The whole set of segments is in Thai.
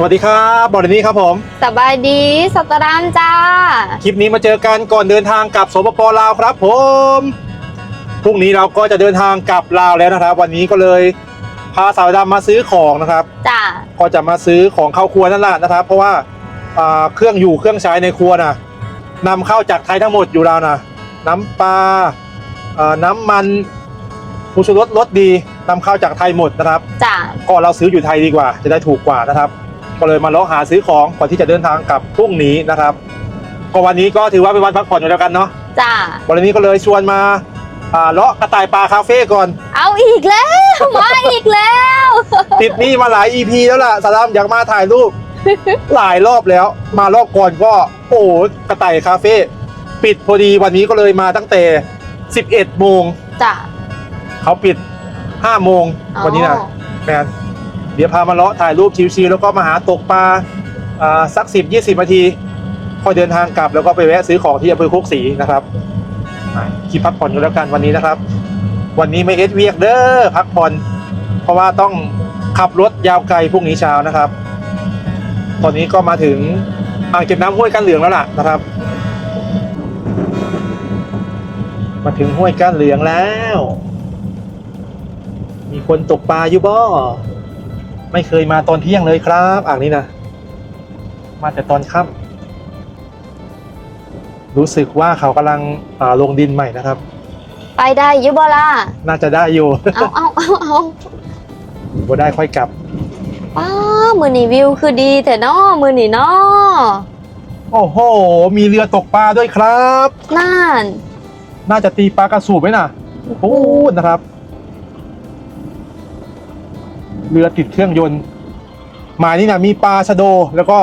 สวัสดีครับบอลนี้ครับผมสบายดีสตรามจ้า คลิปนี้มาเจอกันก่อนเดินทางกลับสปปลาวครับ ผมพรุ่งนี้เราก็จะเดินทางกลับลาวแล้วนะครับ วันนี้ก็เลยพาสาวดำมาซื้อของนะครับจ้าก็จะมาซื้อของเข้าครัวนั่นแหละนะครับ เพราะว่าอ่าเครื่องอยู่เครื่องใช้ในครัวนะนำเข้าจากไทยทั้งหมดอยู่แล้วนะน้ำปลาอ่าน้ำมันผู้ชูรสรสดีนำเข้าจากไทยหมดนะครับ จ้าก็เราซื้ออยู่ไทยดีกว่า จะได้ถูกกว่านะครับ ก็เลยมาเลาะหาซื้อของก่อนที่จะเดินทางกลับพรุ่งนี้นะครับ ก็วันนี้ก็ถือว่าเป็นวันพักผ่อนอยู่แล้วกันเนาะจ้าวันนี้ก็เลยชวนมาอ่าเลาะกระต่ายปลาคาเฟ่ก่อน เอาอีกแล้ว มาอีกแล้ว ติดหนี่มาหลาย EP แล้วล่ะสารามอยากมาถ่ายรูป หลายรอบแล้ว มารอบก่อนก็โอ้โหกระต่ายคาเฟ่ปิดพอดีวันนี้ก็เลยมาตั้งแต่ 11โมงจ้าเขาปิด5โมงวันนี้นะอ๋อแมน เดี๋ยวพามาเลาะถ่ายรูปชิวๆแล้วก็มาหาตกปลาสักสิบยี่สิบนาทีค่อยเดินทางกลับแล้วก็ไปแวะซื้อของที่อำเภอโคกศรีนะครับคิดพักผ่อนกันแล้วกันวันนี้นะครับ วันนี้ไม่เอสเวียกเด้อพักผ่อนเพราะว่าต้องขับรถยาวไกลพรุ่งนี้เช้านะครับ ตอนนี้ก็มาถึงอ่างเก็บน้ำห้วยก้านเหลืองแล้วล่ะนะครับ มาถึงห้วยก้านเหลืองแล้ว มีคนตกปลาอยู่บ่ ไม่เคยมาตอนเที่ยงเลยครับ อ่างนี้นะ มาแต่ตอนค่ำรู้สึกว่าเขากำลังอ่าลงดินใหม่นะครับ ไปได้อยุบล่ะน่าจะได้อยู่ เอาเอาเอาเอาบ่ได้ค่อยกลับป้ามือนี่วิวคือดีแต่นอมือนี่นอโอ้โห มีเรือตกปลาด้วยครับ นั่น น่าจะตีปลากระสูบไหมนะพูดนะครับ เรือติดเครื่องยนต์หมายนี่นะมีปลาชะโด แล้วก็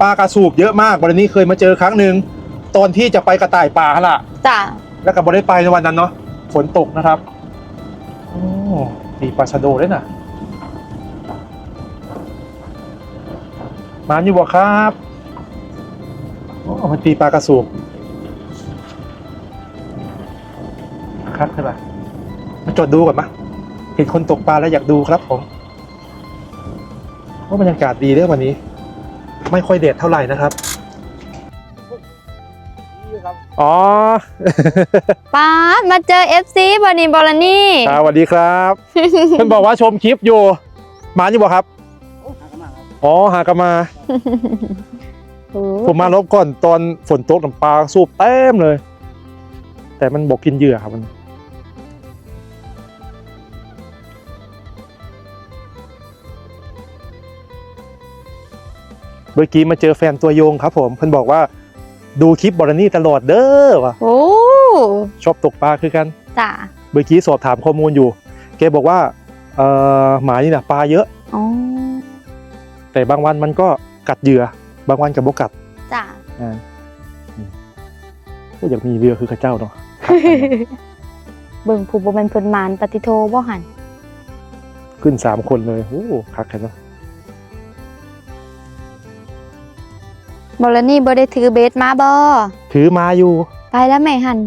ปลากระสูบเยอะมากวันนี้เคยมาเจอครั้งหนึ่งตอนที่จะไปกระต่ายป่าหั่นล่ะจ้าแล้วก็บ่ได้ไปในวันนั้นเนาะฝนตกนะครับโอ้ตีปลาชะโดด้วยนะมาอยู่บ่ครับโอ้มันตีปลากระสูบครับใช่ปะมาจดดูก่อนปะเห็นคนตกปลาแล้วอยากดูครับผม ว่าบรรยากาศดีเรื่องวันนี้ ไม่ค่อยเด็ดเท่าไหร่นะครับ อ๋อป้าดมาเจอ FC บอนี่บอลนี่ครับสวัสดีครับ เพิ่นบอกว่าชมคลิปอยู่หมาอยู่บ่ครับ อ๋อหากนมา โอ้ผมมารบก่อนตอนฝนตกน้ำปลาสูบเต็มเลย แต่มันบอกกินเหยื่อครับมัน เมื่อกี้มาเจอแฟนตัวยงครับ ผมเพิ่นบอกว่าดูคลิปบอลนี่ตลอดเด้อว่ะโอ้ชอบตกปลาคือกันจ้าเมื่อกี้สอบถามข้อมูลอยู่แกบอกว่าเอ่อหมานี่นะปลาเยอะอ๋อแต่บางวันมันก็กัดเหยื่อบางวันกับบกัดจ้าอ่าอืมก็อยากมีเรือคือข้าเจ้าเนาะเบิ่งผู้บ่แม่นเพิ่นมานปฏิโทบ่หันขึ้นสามคนเลยโอ้คักแค่เนาะ บอลนี่บ่ได้ถือเบสมาบ่ถือมาอยู่ ไปแล้วแม่หัน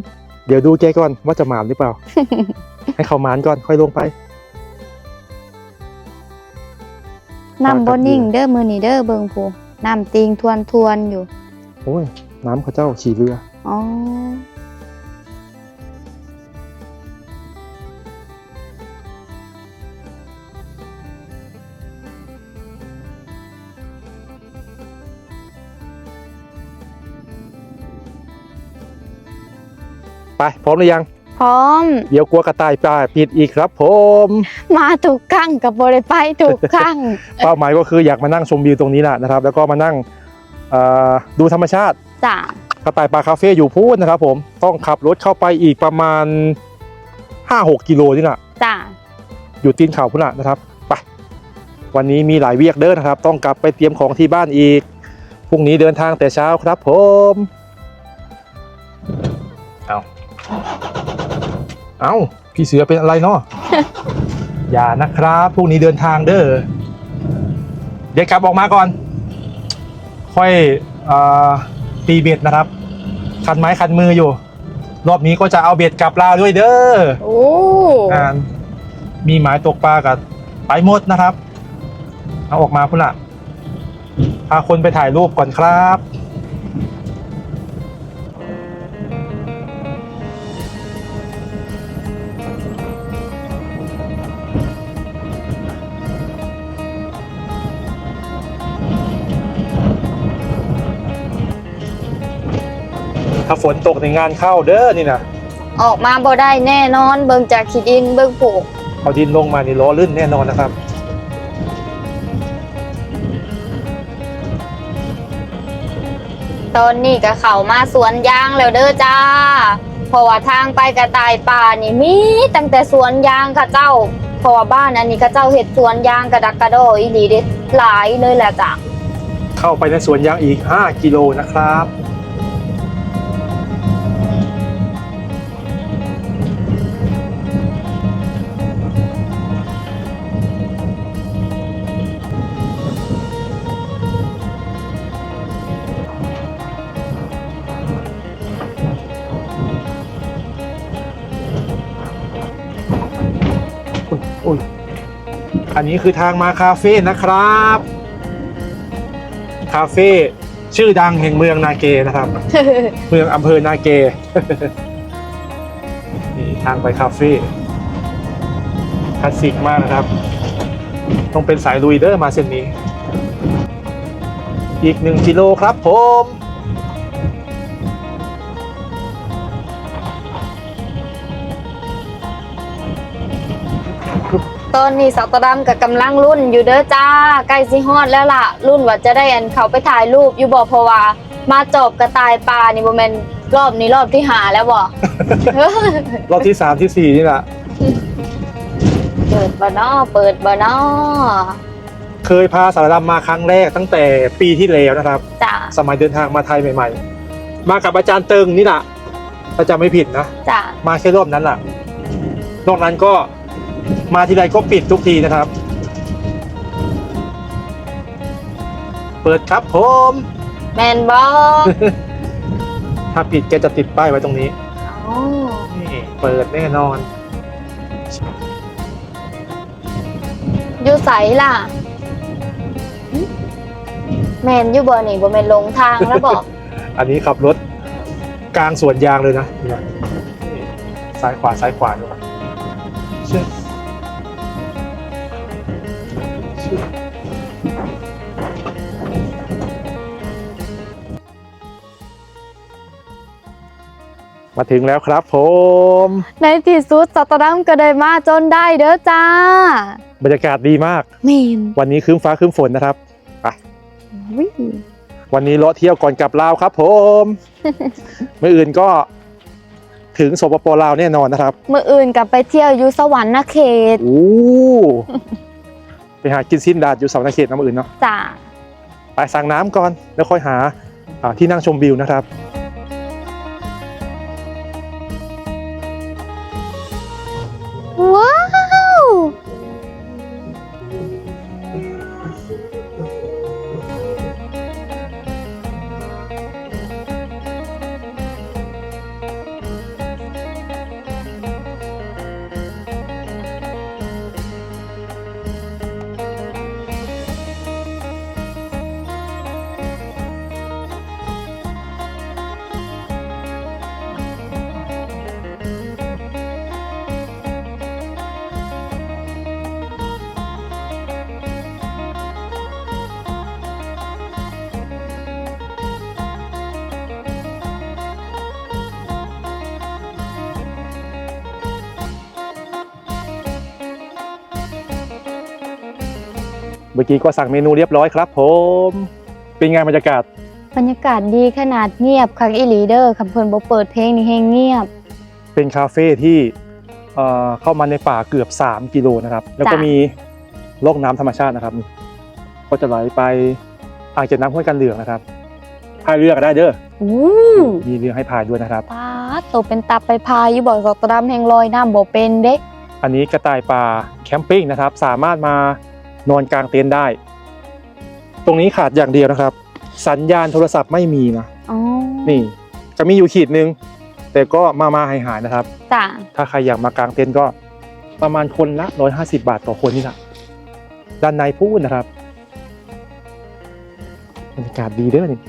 เดี๋ยวดูแกก่อนว่าจะหมานหรือเปล่า ให้เขาหมานก่อนค่อยลงไปน้ำบ่นิ่งเด้อมือนี่เด้อเบิ่งผู้น้ำติงทวนทวนๆอยู่ โอ้ย น้ำข้าเจ้าขี่เรือ อ๋อ ไปพร้อมหรือยัง พร้อม เดี๋ยวกลัวกระต่ายปลาปิดอีกครับ ผม มาถูกครั้งกับบ่ได้ไปถูกครั้งเป้าหมายก็คืออยากมานั่งชมวิวตรงนี้แหละนะครับ แล้วก็มานั่งเอ่อดูธรรมชาติจ้ากระต่ายปลาคาเฟ่อยู่พูดนะครับ ผมต้องขับรถเข้าไปอีกประมาณ 5-6กิโลนี่แหละจ้าอยู่ตีนเขาพุ่นละนะครับไปวันนี้มีหลายเวียกเดินนะครับ ต้องกลับไปเตรียมของที่บ้านอีกพรุ่งนี้เดินทางแต่เช้าครับ ผม เอาเอาพี่เสือเป็นอะไรเนาะ อย่านะครับพรุ่งนี้เดินทางเด้อ เดี๋ยวกลับออกมาก่อน ค่อยเอ่อตีเบ็ดนะครับ คันไม้คันมืออยู่ รอบนี้ก็จะเอาเบ็ดกลับลาวด้วยเด้อ โอ้งานมีหมายตกปลากับไปหมดนะครับ เอาออกมาพุ่นละพาคนไปถ่ายรูปก่อนครับ ฝนตกในงานเข้าเด้อนี่นะออกมาบ่ได้แน่นอน เบิ่งจากขีดินเบิ่งผูกเอาดินลงมานี่ล้อลื่นแน่นอนนะครับ ตอนนี้ก็เข้ามาสวนยางแล้วเด้อจ้าเพราะว่าทางไปกระต่ายป่านี่มีตั้งแต่สวนยางค่ะเจ้าเพราะว่าบ้านอันนี้ก็เจ้าเห็ดสวนยางกระดักกระโดออีหลีเด็ดหลายเลยแหละจ้ะเข้าไปในสวนยางอีก 5 กิโลนะครับ อันนี้คือทางมาคาเฟ่นะครับ คาเฟ่ชื่อดังแห่งเมืองนาเกนะครับ เมืองอำเภอนาเกนี่ทางไปคาเฟ่คลาสสิกมากนะครับ ต้องเป็นสายลุยเดอร์มาเส้นนี้ อีกหนึ่งกิโลครับผม ตอนนี้สาวตะดำกับกำลังรุ่นอยู่เด้อจ้าใกล้สิฮอดแล้วล่ะ รุ่นว่าจะได้อันเขาไปถ่ายรูปอยู่บ่เพราะว่า มาจบกระต่ายป่านี่บ่แม่นรอบนี้รอบที่หาแล้วบ่ รอบที่สามที่สี่นี่แหละเปิดบ่นอเปิดบ่นอเคยพาสารดำมาครั้งแรกตั้งแต่ปีที่แล้วนะครับ จ้าสมัยเดินทางมาไทยใหม่ ๆ มากับอาจารย์เติงนี่แหละถ้าจำไม่ผิดนะ จ้ามาแค่รอบนั้นแหละนอกนั้นก็ มาทีไรก็ปิดทุกทีนะครับ เปิดครับผมแม่นบ่ถ้าปิดแกจะติดป้ายไว้ตรงนี้อ๋อนี่เปิดแน่นอน อยู่ไสล่ะหึแม่นอยู่บ่นี่บ่แม่นหลงทางแล้วบ่อันนี้ขับรถกลางสวนยางเลยนะนี่ซ้ายขวาซ้ายขวาดูครับ มาถึงแล้วครับผม ในที่สุดสตาร์ดัมก็ได้มาจนได้เด้อจ้า บรรยากาศดีมากแม่นวันนี้ครึ้มฟ้าครึ้มฝนนะครับไปวิวันนี้เลาะเที่ยวก่อนกลับลาวครับ ผมเมื่ออื่นก็ถึงสปปลาวแน่นอนนะครับมื้ออื่นกลับไปเที่ยวอยู่สวรรค์นเขตโอ้ไปหากินสิ้นดาดอยู่เสานาเขตน้ำอื่นเนาะจ้าไปสั่งน้ำก่อนแล้วค่อยหาอ่าที่นั่งชมวิวนะครับ เมื่อกี้ก็สั่งเมนูเรียบร้อยครับ ผม เป็นไงบรรยากาศ บรรยากาศดีขนาดเงียบคักอีหลีเดอร์คำเพิ่นบ่เปิดเพลงนี่แฮงเงียบ เป็นคาเฟ่ที่เอ่อเข้ามาในป่าเกือบ 3 กิโลนะครับ แล้วก็จ้ะมีโลกน้ำธรรมชาตินะครับนี่ก็จะไหลไปอ่างเก็บน้ำห้วยกันเหลืองนะครับพายเรือก็ได้เด้ออู้มีเรือให้พายด้วยนะครับป้าดโตเป็นตับไปพายอยู่บ่สตาร์ดัมแฮงลอยน้ำบ่เป็นเด้ อันนี้กระต่ายป่าแคมปิ้งนะครับ สามารถมา นอนกลางเต็นท์ได้ ตรงนี้ขาดอย่างเดียวนะครับ สัญญาณโทรศัพท์ไม่มีนะอ๋อนี่จะมีอยู่ขีดนึง แต่ก็มามาหายหายๆนะครับ จ้าถ้าใครอยากมากางเต็นท์ก็ประมาณคนละ150บาทต่อคนนี่แหละด้านในพูดนะครับบรรยากาศดีเด้อนี่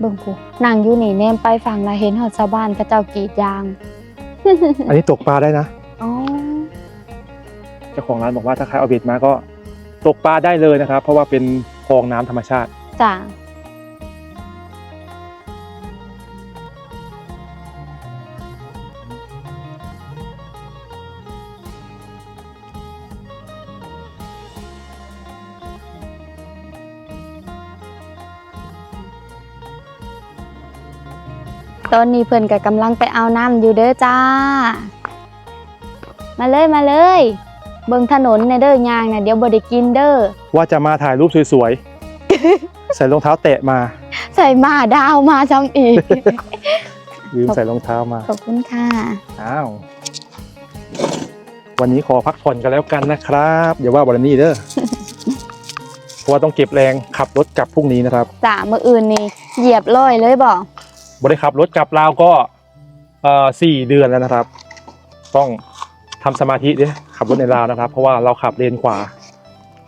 เบิ่งผู้นั่งอยู่นี่แนมไปฝั่งละเห็นหอดชาวบ้านเขาเจ้ากรีดยางอันนี้ตกปลาได้นะอ๋อเจ้าของร้านบอกว่าถ้าใครเอาเบ็ดมาก็ ตกปลาได้เลยนะครับ เพราะว่าเป็นคลองน้ำธรรมชาติ จ้ะตอนนี้เพิ่นก็กำลังไปเอาน้ำอยู่เด้อจ้า มาเลยมาเลย เบิ่งถนนในเด้อยางนะเดี๋ยวบ่ได้กินเด้อว่าจะมาถ่ายรูปสวยๆ ใส่รองเท้าแตะมา ใส่มาดาวมาซ้ำอีกลืมใส่รองเท้ามาขอบคุณค่ะอ้าววันนี้ขอพักผ่อนกันแล้วกันนะครับอย่าว่าวันนี้เด้อเพราะว่าต้องเก็บแรงขับรถกลับพรุ่งนี้นะครับจ้าเมื่ออื่นนี่เหยียบร้อยเลยบ่บริขับรถกลับลาวก็เอ่อสี่เดือนแล้วนะครับ ต้อง ทำสมาธิด้วยขับรถในลาวนะครับ เพราะว่าเราขับเลนขวา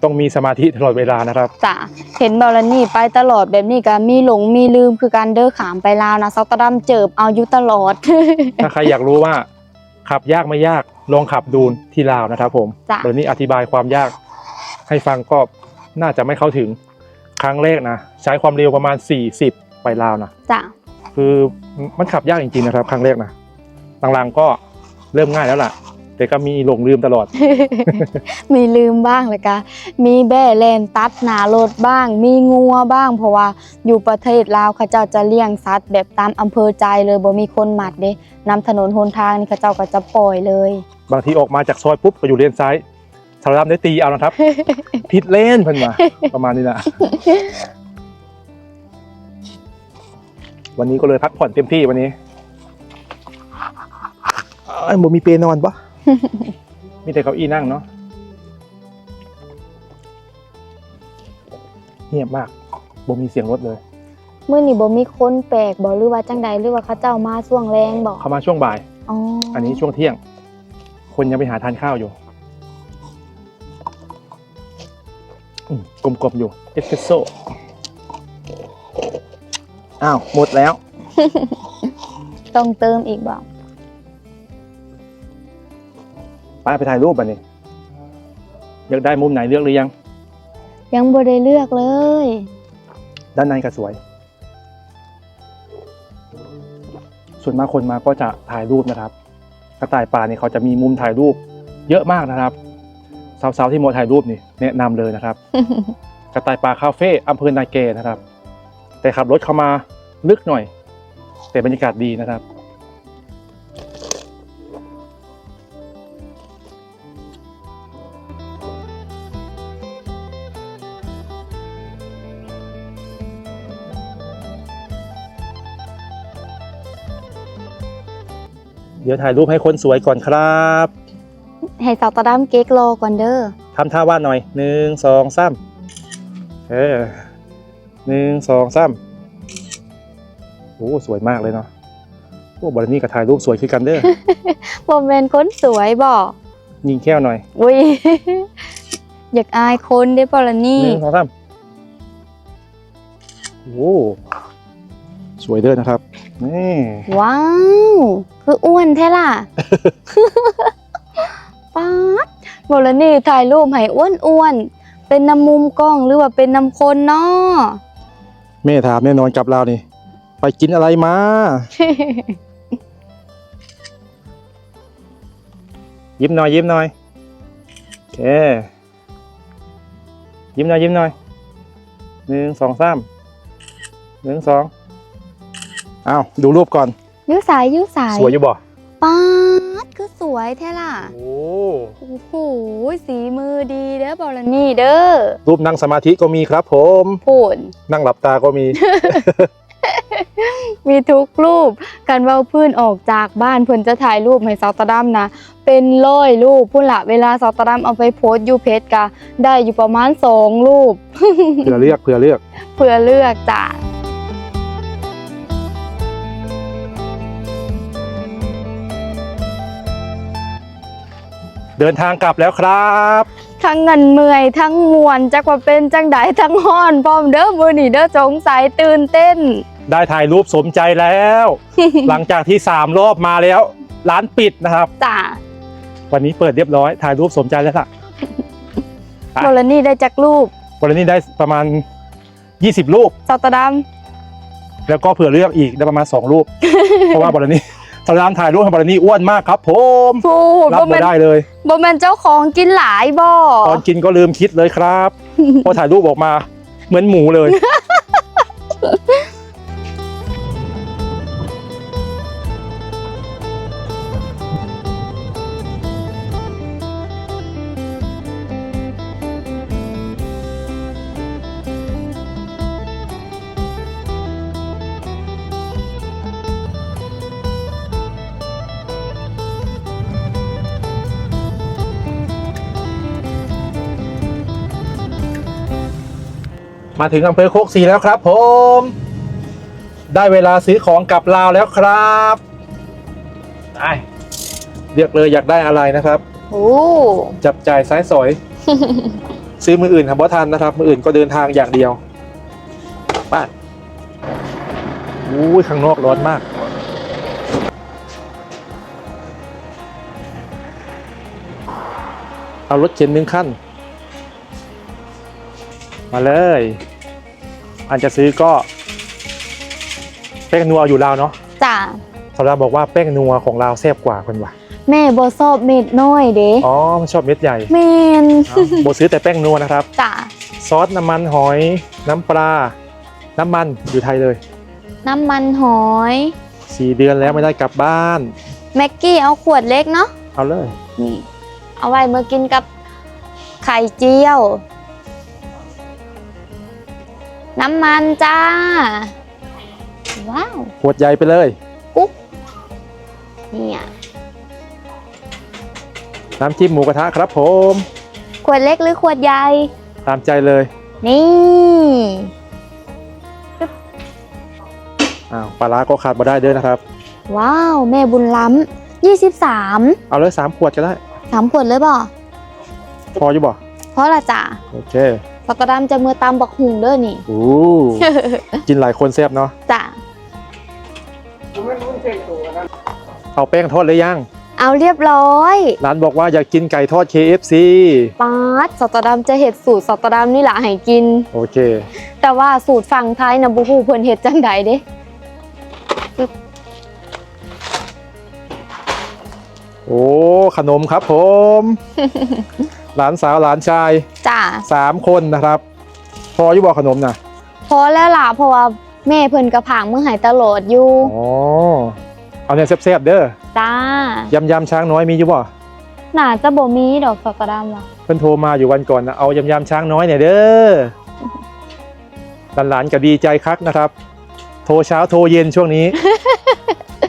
ต้องมีสมาธิตลอดเวลานะครับจ้าเห็นบอลนี่ไปตลอดแบบนี้ก็มีหลงมีลืมคือการเด้อขามไปลาวนะซอกตะดัมเจิบเอาอยู่ตลอด ถ้าใครอยากรู้ว่า ขับยากไม่ยากลองขับดูที่ลาวนะครับ ผมจ้ะเดี๋ยวนี้อธิบายความยาก ให้ฟังก็น่าจะไม่เข้าถึงครั้งแรกนะใช้ความเร็วประมาณ 40 ไปลาวนะจ้าคือมันขับยากจริงๆนะครับ ครั้งแรกนะหลังๆก็เริ่มง่ายแล้วล่ะ แต่ก็มีหลงลืมตลอด มีลืมบ้างเลยกะมีแบ่แลนตัดหนารถบ้าง มีงัวบ้าง เพราะว่าอยู่ประเทศลาวเขาเจ้าจะเลี้ยงสัตว์แบบตามอำเภอใจเลยบ่มีคนหมัดเด้นำถนนหนทางนี่เขาเจ้าก็จะปล่อยเลย บางทีออกมาจากซอยปุ๊บก็อยู่เลนซ้ายสารามได้ตีเอานะครับ ผิดเลนเพิ่นมาประมาณนี้นะวันนี้ก็เลยพักผ่อนเต็มที่วันนี้ไอ้ยบ่มีเปรนอนปะ มีแต่เก้าอี้นั่งเนาะเงียบมากบ่มีเสียงรถเลย เมื่อนี่บ่มีคนแปลกบ่หรือว่าจังใดหรือว่าเขาเจ้ามาช่วงแรงบ่เข้ามาช่วงบ่าย อ๋ออัอันนี้ช่วงเที่ยง คนยังไปหาทานข้าวอยู่อืมกลมๆอยู่เอสเปรสโซ่อ้าว หมดแล้ว ต้องเติมอีกบ่ ป้าไปถ่ายรูปอะนี่อยากได้มุมไหนเลือกหรือยัง ยังบ่ได้เลือกเลย ด้านในก็สวย ส่วนมากคนมาก็จะถ่ายรูปนะครับ กระต่ายป่านี่เขาจะมีมุมถ่ายรูป เยอะมากนะครับสาวๆที่โมถ่ายรูปนี่แนะนำเลยนะครับ กระต่ายป่าคาเฟ่อำเภอนาเกนะครับ แต่ขับรถเข้ามาลึกหน่อย แต่บรรยากาศดีนะครับ ดี๋ยวถ่ายรูปให้คนสวยก่อนครับให้สาวตะดำเก๊กรอก่อนเด้อทำท่าวาดหน่อยหนึ่งสองสามเออหนึ่งสองสามโอ้สวยมากเลยเนาะโอ้บอลนี่กับถ่ายรูปสวยคือกันเด้อบ่แม่นคนสวยบ่ยิงแค่วหน่อยอุ้ยอยากอายคนเด้บ่ล่ะหนี่นึ่งสองสามโอ้สวยเด้อนะครับนี่ว้าว คืออ้วนแท้ล่ะป๊าดบ่ล่ะนี่ถ่ายรูปให้อ้วนๆเป็นน้ำมุมกล้องหรือว่าเป็นน้ำคนเนาะแม่ถามแน่นอนกับเรานี่ ไปกินอะไรมายิ้มหน่อยยิ้มหน่อยโอเค ยิ้มหน่อยยิ้มหน่อยหนึ่งสองสามหนึ่งสองอ้าวดูรูปก่อน ยุสายยุสายสวยอยู่บ่ป๊าดคือสวยแท้ล่ะ โอ้โอ้โหสีมือดีเด้อบ่ล่ะนี่เด้อรูปนั่งสมาธิก็มีครับผมพูนนั่งหลับตาก็มี มีทุกรูปการเว้าพื้นออกจากบ้านเพิ่นจะถ่ายรูปให้ซาวตะดัมนะ เป็นร้อยรูปพุ่นละเวลาซาวตะดัมเอาไปโพสต์อยูเพจกะ ได้อยู่ประมาณสองรูป เผื่อเลือกเผื่อเลือกเพื่อเลือกจ้ะ เดินทางกลับแล้วครับ ทั้งเงินเมื่อยทั้งมวนจักว่าเป็นจังใดทั้งฮ้อนพร้อมเด้อมื้อนี้เด้อสงสัยตื่นเต้น ได้ถ่ายรูปสมใจแล้ว หลังจากที่สามรอบมาแล้ว ร้านปิดนะครับ จ้าวันนี้เปิดเรียบร้อยถ่ายรูปสมใจแล้วล่ะอะโบลนี่ได้จากรูปวันนี้ได้ประมาณ 20 รูปสตอดัมแล้วก็เผื่อเลือกอีกได้ประมาณ 2 รูป เพราะว่าบอลนี่ ตอนร้านถ่ายรูปให้บอลนี่อ้วนมากครับผมพูดรับบ่ไม่แม่นได้เลยบ่แม่นเจ้าของกินหลายบ่ตอนกินก็ลืมคิดเลยครับ พอถ่ายรูปออกมา เหมือนหมูเลย มาถึงอำเภอโคกศรีแล้วครับผม ได้เวลาซื้อของกลับลาวแล้วครับไปเลือกเลยอยากได้อะไรนะครับโอ้จับจ่ายซ้ายสอย ซื้อมืออื่นทำบ่ทันนะครับ มืออื่นก็เดินทางอย่างเดียวไป้าอุ้ยข้างนอกร้อนมากเอารถเข็นหนึ่งขั้น มาเลย อันจะซื้อก็ แป้งนัวอยู่ลาวเนาะจ้าสำหรับบอกว่าแป้งนัวของลาวแซ่บกว่าคนว่ะแม่บ่ชอบเม็ดน้อยเด้อ๋อมันชอบเม็ดใหญ่แม่นโบซื้อแต่แป้งนัวนะครับ จ้าซอสน้ำมันหอย น้ำปลา น้ำมันอยู่ไทยเลย น้ำมันหอย สี่เดือนแล้วไม่ได้กลับบ้าน แม็กกี้เอาขวดเล็กเนาะเอาเลย นี่ เอาไว้เมื่อกินกับไข่เจียว น้ำมันจ้า ว้าวขวดใหญ่ไปเลย กุ๊บเนี่ยน้ำจิ้มหมูกระทะครับผม ขวดเล็กหรือขวดใหญ่ ตามใจเลยนี่อ้าวปลาร้าก็ขาดมาได้เด้อนะครับ ว้าว แม่บุญล้ำยี่สิบสามเอาเลยสามขวดก็ได้สามขวดเลยบ่พออยู่บ่เพราะละจ้ะโอเค ปกระดามจะมือตามบักหุงเด้อนี่อู้กินหลายคนแซ่บเนาะจ้ะเอาแป้งทอดเลยยัง เอาเรียบร้อย ร้านบอกว่าอยากกินไก่ทอด KFC ป๊าดสตอดามจะเห็ดสูตรสตอดามนี่แหละให้กิน โอเค แต่ว่าสูตรฝั่งไทยนะบูฮูเพิ่นเฮ็ดจังใดเด้โอ้ ขนมครับผม หลานสาวหลานชายจ้ะสามคนนะครับ พออยู่บอกขนมนะพอแล้วล่ะเพราะว่าแม่เพิ่นกระผางมือใหายตลอดอยู่อ๋อเอาเนี่ยแซ่บๆเด้อจ้ายำยำช้างน้อยมีอยู่บ่น่าจะบ่มีดอกสตอดามว่ะเพิ่นโทรมาอยู่วันก่อนนะเอายำยำช้างน้อยเนี่ยเด้อหลานๆก็ดีใจคักนะครับ โทรเช้าโทรเย็นช่วงนี้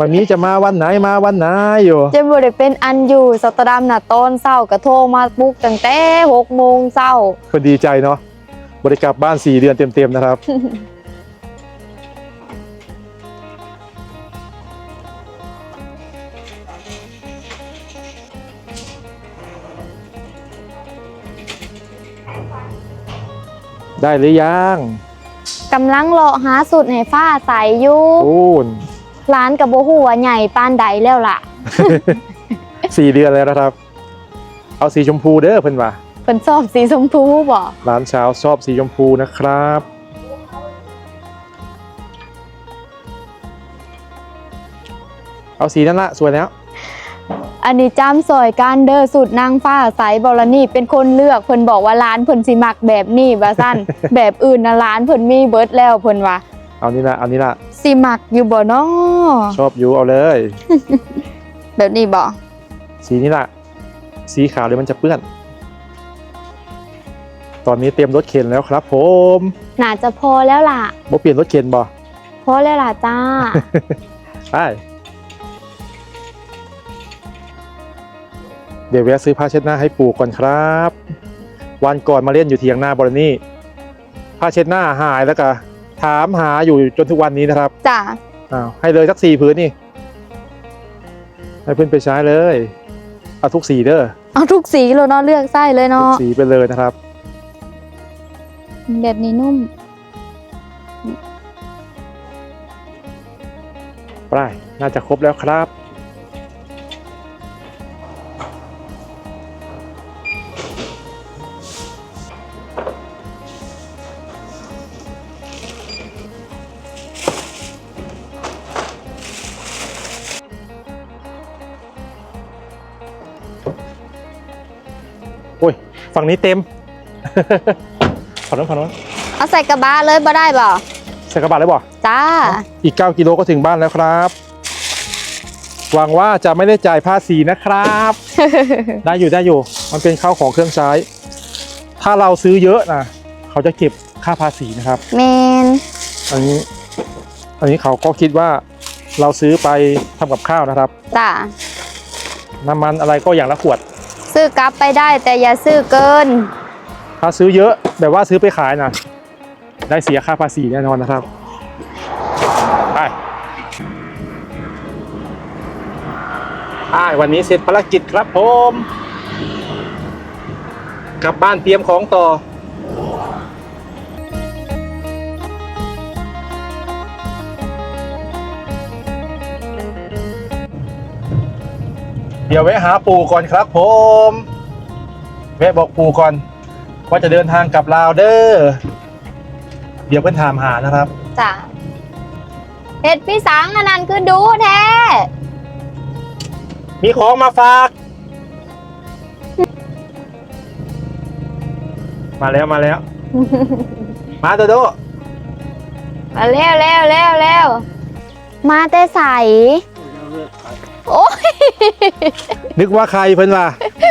วันนี้จะมาวันไหนมาวันไหนอยู่จะบ่ได้เป็นอันอยู่สตอดามน่ะตอนเช้าก็โทรมาปลุกตั้งแต่6โมงเช้าเพิ่นดีใจเนาะบริกลับบ้าน4เดือนเต็มๆนะครับ ได้หรือยังกำลังรอหาสูตรให้ฟ้าใสอยู่ โอ้น ร้านก็บ่ฮู้ว่าใหญ่ปานใดแล้วล่ะ สี่เดือนแล้วนะครับ เอาสีชมพูเด้อเพิ่นว่าเพิ่นชอบสีชมพูบ่ร้านเช้าชอบสีชมพูนะครับ เอาสีนั่นละสวยแล้ว อันนี้จำซอยการเด้อสูตรนางฟ้าใสบอลนี่เป็นคนเลือกเพิ่นบอกว่าร้านเพิ่นสิมักแบบนี้ว่าซั่น แบบอื่นนะร้านเพิ่นมีเบิดแล้วเพิ่นว่าเอานี่ละเอานี่ละ สิมักอยู่บ่น้อชอบอยู่เอาเลย แบบนี้บ่สีนี้ละสีขาวเดี๋ยวมันจะเปื้อน ตอนนี้เตรียมรถเข็นแล้วครับ ผมน่าจะพอแล้วล่ะบ่เปลี่ยนรถเข็นบ่พอแล้วล่ะจ้าไปเดี๋ยวแวะซื้อผ้าเช็ดหน้าให้ปู่ก่อนครับ วันก่อนมาเล่นอยู่เถียงหน้าบรนี่ผ้าเช็ดหน้าหายแล้วก็ ถามหาอยู่จนทุกวันนี้นะครับจ้าอ้าวให้เลยสักสี่พื้นนี่ให้เพื่อนไปใช้เลยเอาทุกสีเด้อเอาทุกสีเลยเนาะเลือกไส้เลยทุเนาะกสีไปเลยนะครับ แบบนี้นุ่ม ไป น่าจะครบแล้วครับ ฝั่งนี้เต็ม ฝั่งนู้นฝั่งนู้นเอาใส่กระบะเลยบ่ได้บ่ใส่กระบะเลยบ่ จ้า อีก 9 กิโลก็ถึงบ้านแล้วครับ หวังว่าจะไม่ได้จ่ายภาษีนะครับ ได้อยู่ได้อยู่ มันเป็นข้าวของเครื่องใช้ ถ้าเราซื้อเยอะนะเขาจะเก็บค่าภาษีนะครับ เมน อันนี้ อันนี้เขาก็คิดว่าเราซื้อไปทำกับข้าวนะครับ จ้า น้ำมันอะไรก็อย่างละขวด ซื้อกลับไปได้แต่อย่าซื้อเกิน ถ้าซื้อเยอะแบบว่าซื้อไปขายนะได้เสียค่าภาษีแน่นอนนะครับไปไปวันนี้เสร็จภารกิจครับผม กลับบ้านเตรียมของต่อ เดี๋ยวแวะหาปู่ก่อนครับผม แวะบอกปู่ก่อน ว่าจะเดินทางกลับลาวเด้อเดี๋ยวเพิ่นถามหานะครับ จ้าเห็ดพี่สังอันนั้นคือดูแท้มีของมาฝาก มาแล้วมาแล้ว มาโดโดมาเร็วเร็วเร็วเร็วมาแต่ใสโอ้ย นึกว่าใครเพิ่นว่า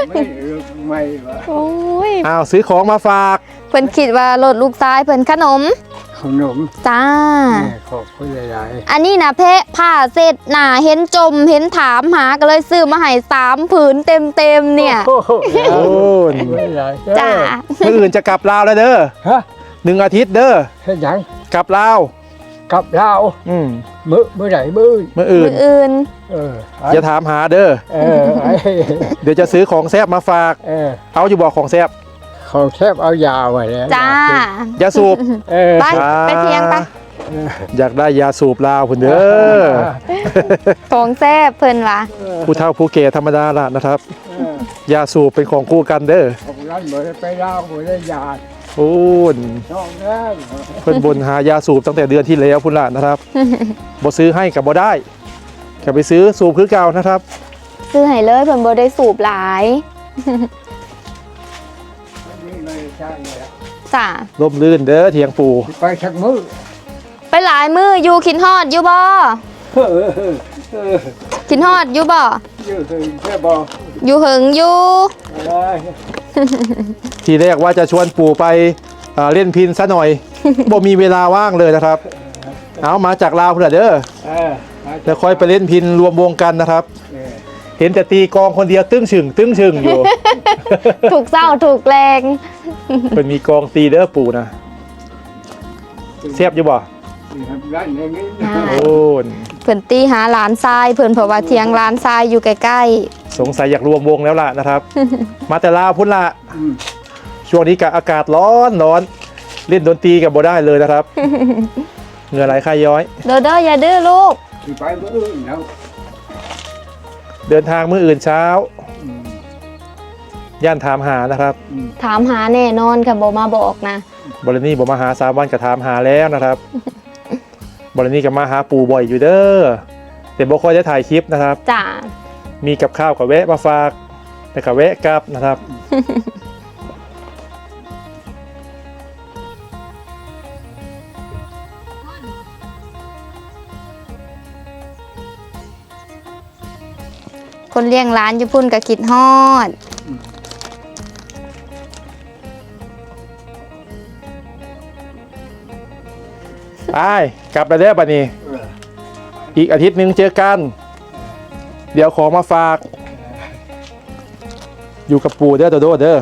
ไม่เออไม่ว่าโอ้ยอ้าวซื้อของมาฝาก เพิ่นคิดว่ารถลูกซ้ายเพิ่นขนมขนมจ้า แม่ขอบคุณใหญ่อันนี้นะเพะผ้าเสร็จหนาเห็นจมเห็นถามหาก็เลยซื้อมาให้สามผืนเต็มเต็มๆเนี่ย โอ้โหโอ้ยไม่ใหญ่จ้า เมื่ออื่นจะกลับลาวแล้วเด้อฮะหนึ่งอาทิตย์เด้อเฮ็ดหยังกลับลาว กลับลาวอืมมื้อมื้อไหนมื้อเมื่ออื่มืนออื่น เออไอ้อย่าถามหาเด้อ เออไอ้เดี๋ยวจะซื้อของแซบมาฝาก เออเอาอยู่บอกของแซบของแทบเอายาไว้แล้วจ้า ยาสูบ เออไป ไปเที่ยงไป เอออยากได้ยาสูบลาวพุ่นเด้อของแซ่บเพิ่นว่ะเออผู้เฒ่าผู้แก่ธรรมดาละนะครับ เออยาสูบเป็นของคู่กันเด้อ ของนั้นบ่ได้ไปลาวบ่ได้ยา โอ้นน้องแล้วเพิ่นบนหายาสูบตั้งแต่เดือนที่แล้วพุ่นละนะครับบ่ซื้อให้กับบ่ได้ก็ไปซื้อสูบคือเก่านะครับ ซื้อให้เลยเพิ่นบ่ได้สูบหลายนี่เลยใช่เลยอะจ้าร่มรื่นเด้อเถียงปู่สิไปชักมื้อไปหลายมืออยู่ขินฮอดอยู่บ่เออเออเออขินฮอดอยู่บ่ยืดแค่บ่อยู่หึงอยู่อะไร ทีแรกว่าจะชวนปู่ไปอ่าเล่นพินซะหน่อยบ่มีเวลาว่างเลยนะครับ เอามาจากลาวพุ่นละเด้อเออมาแล้วค่อยไปเล่นพินรวมวงกันนะครับเออเห็นแต่ตีกลองคนเดียวตึ้งชึงตึ้งชึงอยู่ ถูกเศร้าถูกแรงเป็นมีกลองตีเด้อปู่นะเสียบอยู่บ่ร้านอย่างนี้อ่าโอ้นเพิ่นตีหาหลานทรายเพิ่นเพราะว่าเทียงหลานทรายอยู่ใกล้ สงสัยอยากรวมวงแล้วล่ะนะครับ มาแต่ลาวพุ่นละอืมช่วงนี้กับอากาศร้อนร้อนเล่นดนตรีกับบ่ได้เลยนะครับ เหงื่อไหลคายย้อยๆเด้อเด้ออย่าดื้อลูกสิไปมื้ออื่นแล้วเดินทางมื้ออื่นเช้าอืมย่านถามหานะครับอืมถามหาแน่นอนค่ะบ่มาบอกนะบรินี่บ่มาหาสามวันกับถามหาแล้วนะครับบรินี่กับมาหาปู่บ่อยอยู่เด้อแต่บ่ค่อยได้ถ่ายคลิปนะครับจ้า มีกับข้าวกับแวะมาฝากแต่กับแวะกลับนะครับ คนเลี้ยงร้านอยู่พุ่นก็คิดฮอด ไปกลับแล้วเด้อบัดนี้ อีกอาทิตย์หนึ่งเจอกัน เดี๋ยวของมาฝาก อยู่กับปู่เด้อโดโดเด้อ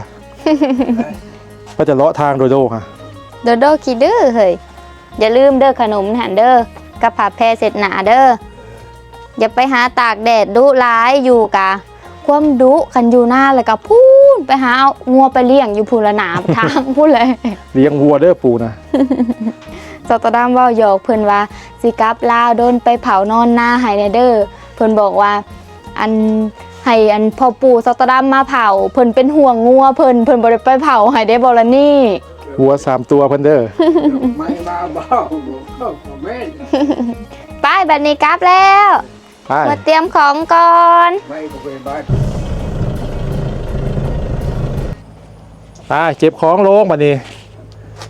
ก็จะเลาะทางโดโดค่ะเด้อเด้อขี้ดื้อเฮ้ยอย่าลืมเด้อขนมหันเด้อกับผัดแพรเสร็จหนาเด้ออย่าไปหาตากแดดดุร้ายอยู่กะความดุกันอยู่หน้าแล้วก็พูนไปหาเอางัวไปเลี้ยงอยู่พูนละหนาทางพูนเลยเลี้ยงวัวเด้อปู่นะสตอดามเว่าหยอกเพิ่นว่าสิกลับลาวโดนไปเผานอนหน้าไฮเนเดอร์ เพิ่นบอกว่า อันให้อันพ่อปู่สตอดามมาเผาเพิ่นเป็นห่วงงัวเพิ่นเพิ่นบ่ได้ไปเผาให้ได้บ่ละนี่วัวสามตัวเพิ่นเด้อไม่มาบ้าบอกแม่ไปบัดนี้กลับแล้วไปมาเตรียมของก่อนไม่ก็ไปบ้านไปเก็บของลงบัดนี้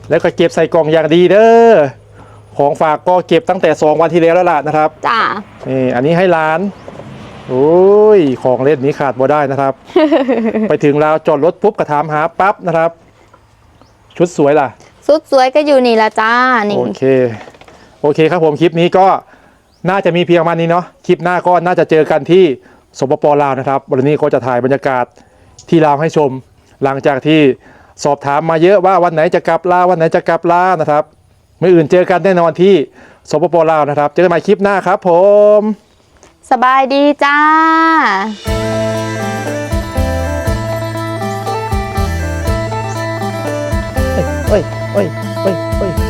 แล้วก็เก็บใส่กล่องอย่างดีเด้อ ของฝากก็เก็บตั้งแต่สองวันที่แล้วแล้วล่ะนะครับจ้านี่อันนี้ให้ร้านโอ้ยของเล่นนี้ขาดบ่ได้นะครับ ไปถึงแล้วจอดรถปุ๊บก็ถามหาปั๊บนะครับ ชุดสวยล่ะ สุดสวยก็อยู่นี่ละจ้านี่โอเค โอเคครับผมคลิปนี้ก็น่าจะมีเพียงประมาณนี้เนาะคลิปหน้าก็น่าจะเจอกันที่สปปลาวนะครับวันนี้ก็จะถ่ายบรรยากาศที่ลาวให้ชม หลังจากที่สอบถามมาเยอะว่าวันไหนจะกลับลาววันไหนจะกลับลาวนะครับ มื่ออื่นเจอกันแน่นอนที่สปปลาวนะครับ เจอกันใหม่คลิปหน้าครับผม สบายดีจ้าเอ้ยเอ้ยเอ้ยเอ้ย